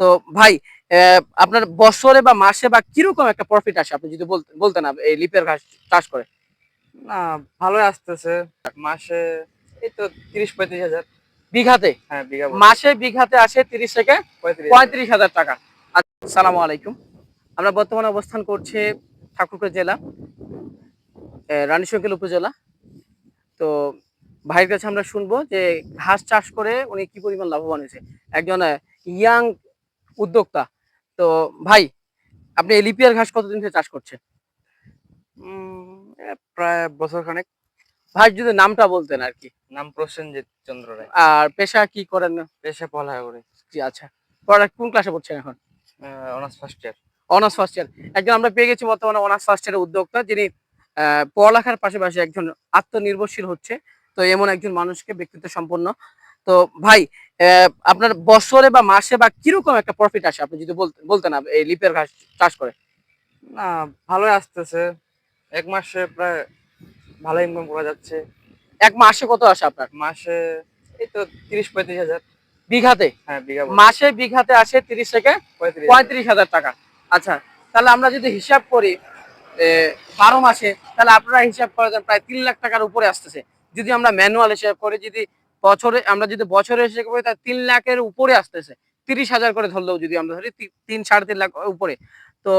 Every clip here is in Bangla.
তো ভাই আহ, আপনার বছরে বা মাসে বা কীরকম একটা প্রফিট আসে? আপনি যদি বলতে- বলতেন আপ- এই লিপের ঘাস চাষ করে। না ভালোই আসতেছে। মাসে এই তো তিরিশ পঁয়ত্রিশ হাজার। বিঘাতে? হ্যাঁ বিঘা মাসে বিঘাতে আসে তিরিশ থেকে পঁয়ত্রিশ হাজার। টাকা। আসসালামু আলাইকুম। আমরা বর্তমানে অবস্থান করছি ঠাকুরগাঁও জেলা রানীশঙ্কেল উপজেলা। তো ভাইয়ের কাছে আমরা শুনব যে ঘাস চাষ করে উনি কি পরিমাণ লাভবান হয়েছে। একজন ইয়াং উদ্যোক্তা। তো ভাই আপনি লিপিয়ার ঘাস কতদিন থেকে চাষ করছেন? প্রায় বছর খানেক। ভাই যদি নামটা বলতেন আর কি। নাম প্রসেনজিৎ চন্দ্র রায়। আর পেশা কি করেন? পেশা পড়ালেখা করে জি আচ্ছা। পড়া কোন ক্লাসে পড়ছেন এখন? Honours first year honours first year একজন আমরা পেয়ে গেছি বর্তমানে অনার্স ফার্স্ট ইয়ারের উদ্যোক্তা যিনি আহ, পড়ালেখার পাশাপাশি একজন আত্মনির্ভরশীল হচ্ছে। তো এমন একজন মানুষকে ব্যক্তিত্ব সম্পন্ন তো ভাই আপনার বছরে বা মাসে বা কীরকম একটা প্রফিট আসে? আপনি যদি বলতেন এই লিপের ঘাস চাষ করে। না ভালোই আসতেছে। এক মাসে প্রায় ভালো ইনকাম করা যাচ্ছে। এক মাসে কত আসে আপনার? মাসে এই তো তিরিশ পঁয়ত্রিশ হাজার। বিঘাতে? হ্যাঁ বিঘা মাসে বিঘাতে আসে তিরিশ থেকে পঁয়ত্রিশ হাজার। টাকা। আচ্ছা তাহলে আমরা যদি হিসাব করি বারো মাসে তাহলে আপনারা হিসাব করে প্রায় তিন লাখ টাকার উপরে আসতেছে। যদি আমরা ম্যানুয়াল হিসাব করি যদি বছরে আমরা যদি বছরে হিসাব করি তাহলে তিন লাখের উপরে আসতেছে। তিরিশ হাজার করে ধরলেও যদি আমরা ধরি তিন সাড়ে তিন লাখ উপরে। তো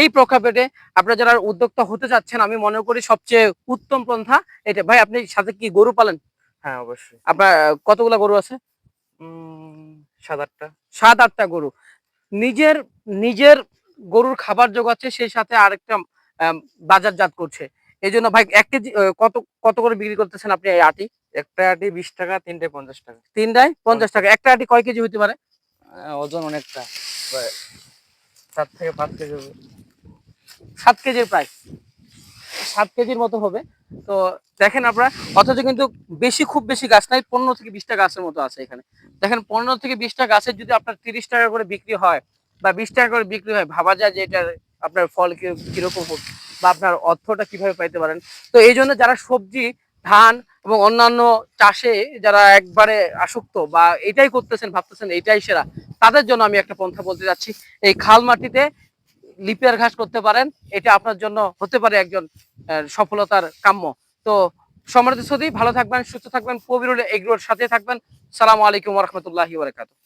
এই প্রেক্ষাপটে আপনারা যারা উদ্যোক্তা হতে চাচ্ছেন আমি মনে করি সবচেয়ে উত্তম পন্থা এটা। ভাই আপনি সাথে কি গরু পালেন? হ্যাঁ অবশ্যই। আপনার কতগুলা গরু আছে? সাত আটটা। সাত আটটা গরু। নিজের নিজের গরুর খাবার জোগাচ্ছে সেই সাথে আরেকটা বাজারজাত করছে। এই জন্য ভাই এক কেজি কত কত করে বিক্রি করতেছেন আপনি এই আটি? একটা আটি বিশ টাকা তিনটে পঞ্চাশ টাকা। তিনটায় পঞ্চাশ টাকা। একটা আটি কয় কেজি হতে পারে? ওজন অনেকটা। চার থেকে পাঁচ কেজি হবে। সাত কেজির প্রায় সাত কেজির মতো হবে। তো দেখেন আপনারা অথচ কিন্তু বেশি খুব বেশি গাছ নাই পনেরো থেকে বিশটা গাছের মতো আছে এখানে। দেখেন পনেরো থেকে বিশটা গাছের যদি আপনার তিরিশ টাকা করে বিক্রি হয় বা বিশ টাকা করে বিক্রি হয় ভাবা যায় যে এটার আপনার ফল কীরকম হোক বা আপনার অর্থটা কীভাবে পাইতে পারেন। তো এই জন্য যারা সবজি ধান এবং অন্যান্য চাষে যারা একবারে আসক্ত বা এটাই করতেছেন, ভাবতেছেন এটাই সেরা, তাদের জন্য আমি একটা পন্থা বলতে যাচ্ছি, এই খাল মাটিতে লিপিয়ার ঘাস করতে পারেন, এটা আপনার জন্য হতে পারে একজন সফলতার কাম্য। তো সম্মানিত সদী ভালো থাকবেন, সুস্থ থাকবেন কবিরুল এগ্রোর সাথে থাকবেন। সালাম আলাইকুম রহমতুল্লাহি বারাকাতুহু।